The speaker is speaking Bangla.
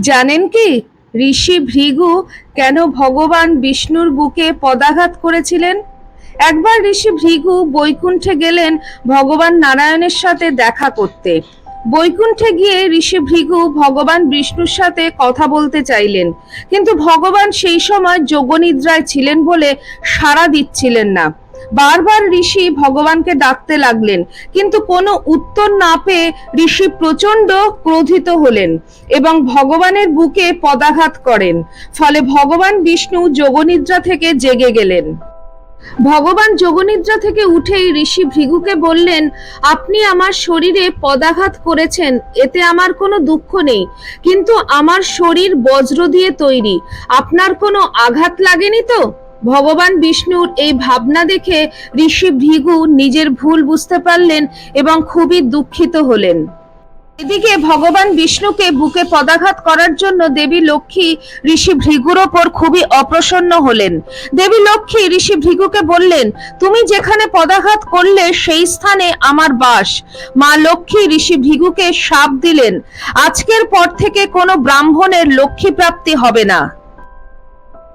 জানেন কি? ঋষি ভৃগু কেন ভগবান বিষ্ণুর বুকে পদাঘাত করেছিলেন? একবার ঋষি ভৃগু বৈকুণ্ঠে গেলেন ভগবান নারায়ণের সাথে দেখা করতে। বৈকুণ্ঠে গিয়ে ঋষি ভৃগু ভগবান বিষ্ণুর সাথে কথা বলতে চাইলেন। কিন্তু ভগবান সেই সময় যোগনিদ্রায় ছিলেন বলে সাড়া দিচ্ছিলেন না। বারবার ঋষি ভগবানকে ডাকতে লাগলেন, কিন্তু কোনো উত্তর না পেয়ে ঋষি প্রচণ্ড ক্রোধিত হলেন এবং ভগবানের বুকে পদাঘাত করেন। ফলে ভগবান বিষ্ণু যোগনিদ্রা থেকে জেগে গেলেন। ভগবান যোগনিদ্রা থেকে উঠেই ঋষি ভৃগুকে বললেন, আপনি আমার শরীরে পদাঘাত করেছেন, এতে আমার কোনো দুঃখ নেই, কিন্তু আমার শরীর বজ্র দিয়ে তৈরি, আপনার কোনো আঘাত লাগেনি তো? ভগবান বিষ্ণুর এই ভাবনা দেখে ঋষি ভৃগু নিজের ভুল বুঝতে পারলেন এবং খুবই দুঃখিত হলেন। এদিকে ভগবান বিষ্ণুকে বুকে পদাঘাত করার জন্য দেবী লক্ষ্মী ঋষি ভৃগুর ওপর খুবই অপ্রসন্ন হলেন। দেবী লক্ষ্মী ঋষি ভৃগুকে বললেন, তুমি যেখানে পদাঘাত করলে সেই স্থানে আমার বাস। মা লক্ষ্মী ঋষি ভৃগুকে শাপ দিলেন, আজকের পর থেকে কোনো ব্রাহ্মণের লক্ষ্মী প্রাপ্তি হবে না।